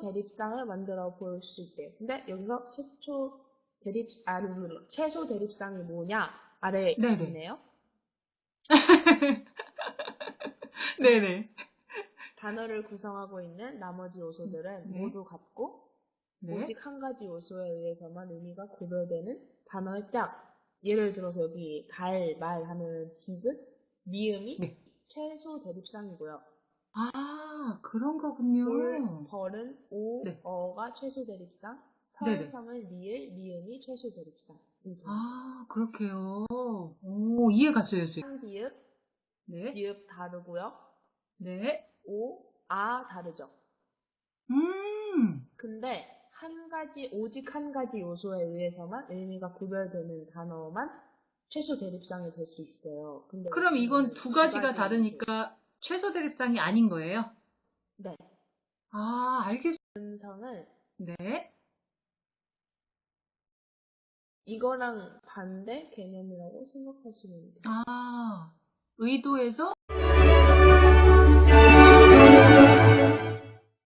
대립상을 만들어 볼 수 있대요. 근데 여기서 최초 대립, 아, 최소 대립상이 뭐냐? 아래 네네. 있네요. 네네. 단어를 구성하고 있는 나머지 요소들은 네. 모두 같고 네. 오직 한 가지 요소에 의해서만 의미가 구별되는 단어의 짝. 예를 들어서 여기 달, 말 하는 디귿, 미음이 네. 최소 대립상이고요. 아, 그런 거군요. 볼, 벌은 오, 네. 어가 최소 대립상, 네네. 설성을 리을, 미음이 최소 대립상. 이렇게. 아, 그렇게요. 오, 이해 갔어요, 선생님. 상, 비읍, 네. 비읍 다르고요. 네. 오, 아 다르죠. 음, 근데 한 가지, 오직 한 가지 요소에 의해서만 의미가 구별되는 단어만 최소 대립상이 될 수 있어요. 근데 그럼 이건 두 가지가 가지 다르니까 최소 대립상이 아닌 거예요? 네. 아, 알겠어요. 음성은 네. 이거랑 반대 개념이라고 생각하시면 돼요. 아, 의도에서